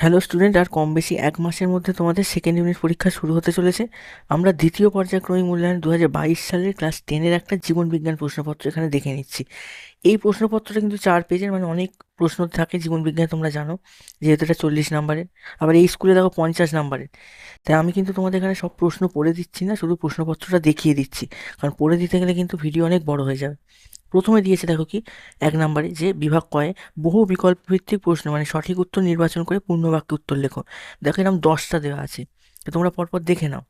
Hello student আর কম বেশি এক মাসের মধ্যে তোমাদের সেকেন্ড ইউনিট পরীক্ষা শুরু হতে চলেছে। আমরা দ্বিতীয় পর্যায়ক্রমিক মূল্যায়ন দু হাজার বাইশ সালের ক্লাস টেনের একটা জীবন বিজ্ঞান প্রশ্নপত্র এখানে দেখে নিচ্ছি। এই প্রশ্নপত্রটা কিন্তু চার পেজের মানে অনেক প্রশ্ন থাকে জীবন বিজ্ঞানে, তোমরা জানো, যেহেতু এটা চল্লিশ নাম্বারের। আবার এই স্কুলে দেখো পঞ্চাশ নাম্বারের। তাই আমি কিন্তু তোমাদের এখানে সব প্রশ্ন পড়ে দিচ্ছি না, শুধু প্রশ্নপত্রটা দেখিয়ে দিচ্ছি। কারণ পড়ে দিতে গেলে কিন্তু ভিডিও অনেক বড় হয়ে যাবে। প্রথমে দিয়েছে দেখো কি, এক নম্বরে যে বিভাগ কয়ে বহু বিকল্প ভিত্তিক প্রশ্ন মানে সঠিক উত্তর নির্বাচন করে পূর্ণ বাক্যে উত্তর লেখো। দেখো এরকম দশটা দেওয়া আছে তোমরা পরপর দেখে নাও।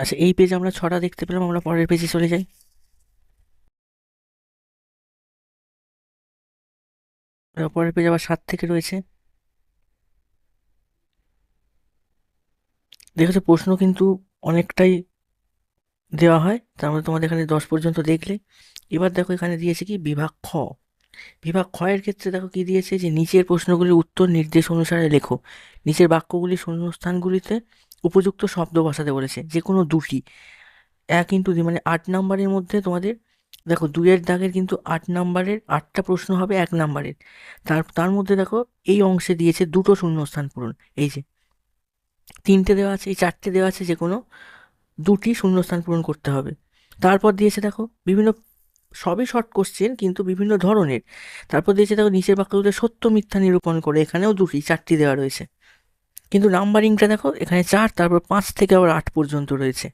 আচ্ছা এই পেজ আমরা ছটা দেখতে পেলাম, আমরা পরের পেজে চলে যাই। পরের পেজ আবার সাত থেকে রয়েছে। দেখেছ প্রশ্ন কিন্তু অনেকটাই দেওয়া হয়। তার মধ্যে তোমাদের এখানে দশ পর্যন্ত দেখলে। এবার দেখো এখানে দিয়েছে কি? বিভাগ খ। বিভাগ এর ক্ষেত্রে দেখো কি দিয়েছে? যে নিচের প্রশ্নগুলির উত্তর নির্দেশ অনুসারে লেখো। নিচের বাক্যগুলি শূন্যস্থানগুলিতে উপযুক্ত শব্দ বসাতে বলেছে। যে কোনো দুটি। এক ইন্টু দুই মানে আট নাম্বারের মধ্যে তোমাদের দেখো দুইয়ের দাগের কিন্তু আট নাম্বারের আটটা প্রশ্ন হবে এক নাম্বারের। তার তার মধ্যে দেখো এই অংশে দিয়েছে দুটো শূন্যস্থান পূরণ। এই যে তিনটে দেওয়া আছে, এই চারটে দেওয়া আছে যে কোনো দুটি শূন্যস্থান পূরণ করতে হবে। তারপর দিয়েছে দেখো, বিভিন্ন, সবই শর্ট কোশ্চেন কিন্তু বিভিন্ন ধরনের। তারপর দিয়েছে দেখো, নিচের বাক্যগুলো সত্য, মিথ্যা নিরূপণ করে, এখানেও দুটি, চারটি দেওয়া রয়েছে। কিন্তু নাম্বারিংটা দেখো, এখানে চার, তারপর পাঁচ থেকে আবার আট পর্যন্ত রয়েছে।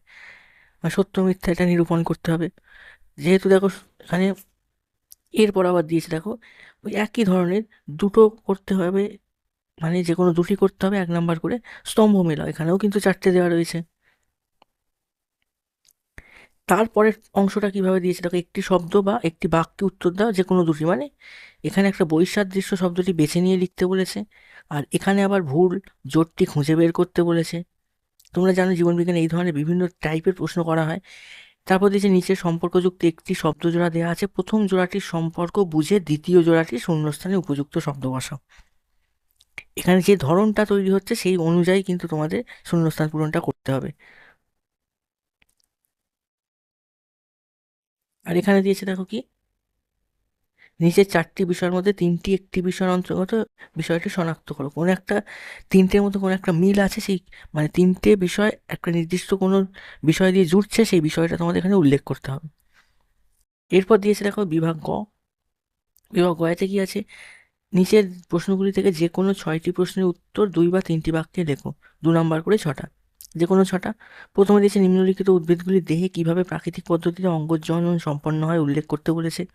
সত্য, মিথ্যা এটা নিরূপণ করতে হবে। যেহেতু দেখো, এখানে এরপর আবার দিয়েছে দেখো, ওই একই ধরনের, দুটো করতে হবে মানে যে কোনো দুটি করতে হবে, এক নাম্বার করে স্তম্ভ মেলা এখানেও কিন্তু চারটে দেওয়া রয়েছে। তারপরের অংশটা কীভাবে দিয়েছে? দেখো, একটি শব্দ বা একটি বাক্যে উত্তর দাও যে কোনো দুটি মানে এখানে একটা বৈসাদৃশ্য শব্দটি বেছে নিয়ে লিখতে বলেছে, আর এখানে আবার ভুল জোটটি খুঁজে বের করতে বলেছে। তোমরা জানো জীবনবিজ্ঞানে এই ধরনের বিভিন্ন টাইপের প্রশ্ন করা হয়। তারপর দিয়েছে, নিচে সম্পর্কযুক্ত একটি শব্দ জোড়া দেওয়া আছে, প্রথম জোড়াটির সম্পর্ক বুঝে দ্বিতীয় জোড়াটি শূন্যস্থানে উপযুক্ত শব্দ বসাও। এখানে যে ধরনটা তৈরি হচ্ছে, সেই অনুযায়ী কিন্তু তোমাদের শূন্যস্থান পূরণটা করতে হবে। আর এখানে দিয়েছে দেখো কি? নিচের চারটি বিষয়ের মধ্যে তিনটি একটি বিষয়ের অন্তর্গত বিষয়টি শনাক্ত করো। কোনো একটা তিনটের মধ্যে কোনো একটা মিল আছে, সেই মানে তিনটে বিষয় একটা নির্দিষ্ট কোনো বিষয় দিয়ে জুড়ছে, সেই বিষয়টা তোমাদের এখানে উল্লেখ করতে হবে। এরপর দিয়েছে দেখো বিভাগ গ। বিভাগ গয়াতে কি আছে? নিচের প্রশ্নগুলি থেকে যে কোনো ছয়টি প্রশ্নের উত্তর দুই বা তিনটি বাক্যে লেখো। দু নম্বর করে ছটা। যে কোনো ছটা। প্রথমে দিয়েছে, নিম্নলিখিত উদ্ভিদগুলি দেহে কীভাবে প্রাকৃতিক পদ্ধতিতে অঙ্গজনন সম্পন্ন হয় উল্লেখ করতে বলেছে।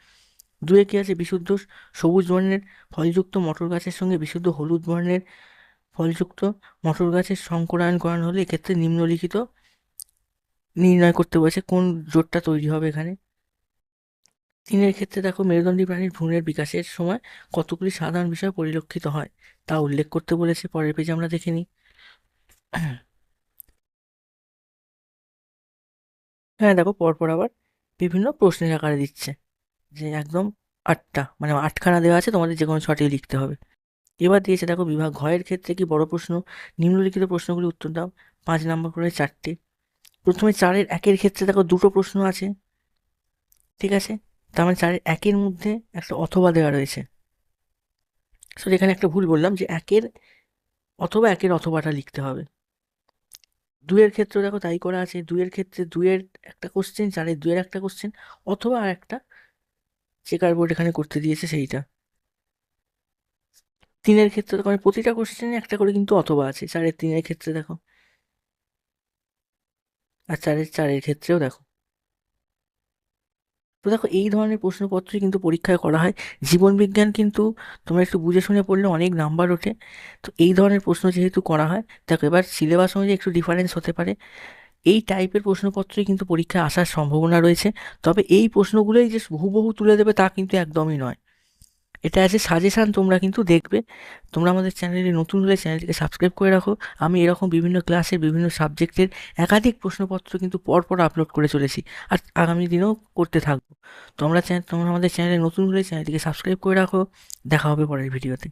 দুয়ে কী আছে? বিশুদ্ধ সবুজ বর্ণের ফলযুক্ত মটর গাছের সঙ্গে বিশুদ্ধ হলুদ বর্ণের ফলযুক্ত মটর গাছের সংকরায়ন করানো হলে এক্ষেত্রে নিম্নলিখিত নির্ণয় করতে বলেছে। কোন জোটটা তৈরি হবে এখানে? তিনের ক্ষেত্রে দেখো মেরুদণ্ডী প্রাণীর ভ্রূণের বিকাশের সময় কতগুলি সাধারণ বিষয় পরিলক্ষিত হয়, তা উল্লেখ করতে বলেছে পরের পেজে আমরা দেখে নিই। হ্যাঁ দেখো পরপর আবার বিভিন্ন প্রশ্নের আকারে দিচ্ছে, যে একদম আটটা মানে আটখানা দেওয়া আছে, তোমাদের যে কোনো ছটি লিখতে হবে। এবার দিয়েছে দেখো বিভাগ ঘয়ের ক্ষেত্রে কি বড় প্রশ্ন, নিম্নলিখিত প্রশ্নগুলি উত্তর দাও, পাঁচ নম্বর করে চারটে। প্রথমে চারের একের ক্ষেত্রে দেখো দুটো প্রশ্ন আছে, ঠিক আছে? তার মানে চারের একের মধ্যে একটা অথবা দেওয়া রয়েছে। সো এখানে একটা ভুল বললাম যে একের অথবা একের অথবাটা লিখতে হবে। দুয়ের ক্ষেত্রে দেখো তাই করা আছে। দুয়ের ক্ষেত্রে দুয়ের একটা কোশ্চেন চারের দুয়ের একটা কোশ্চেন অথবা আর একটা চেকার বোর্ড এখানে করতে দিয়েছে সেইটা। তিনের ক্ষেত্রে দেখো মানে প্রতিটা কোশ্চেনে একটা করে কিন্তু অথবা আছে। চারের তিনের ক্ষেত্রে দেখো। আর চারের চারের ক্ষেত্রেও দেখো। তো দেখো, এই ধরনের প্রশ্নপত্রই কিন্তু পরীক্ষায় করা হয়। জীবনবিজ্ঞান কিন্তু তোমরা একটু বুঝে শুনে পড়লে অনেক নাম্বার ওঠে। তো এই ধরনের প্রশ্ন যেহেতু করা হয়, দেখো এবার সিলেবাস অনুযায়ী একটু ডিফারেন্স হতে পারে। এই টাইপের প্রশ্নপত্রই কিন্তু পরীক্ষায় আসার সম্ভাবনা রয়েছে। তবে এই প্রশ্নগুলোই যে হুবহু তুলে দেবে তা কিন্তু একদমই নয়। এটা আছে সাজেশান তোমরা কিন্তু দেখবে। তোমরা আমাদের চ্যানেলে নতুন হলে চ্যানেলটিকে সাবস্ক্রাইব করে রাখো। আমি এরকম বিভিন্ন ক্লাসের বিভিন্ন সাবজেক্টের একাধিক প্রশ্নপত্র কিন্তু পরপর আপলোড করে চলেছি। আর আগামী দিনেও করতে থাকব। তোমরা চ্যানেল তোমরা আমাদের চ্যানেলে নতুন হলে চ্যানেলটিকে সাবস্ক্রাইব করে রাখো। দেখা হবে পরের ভিডিওতে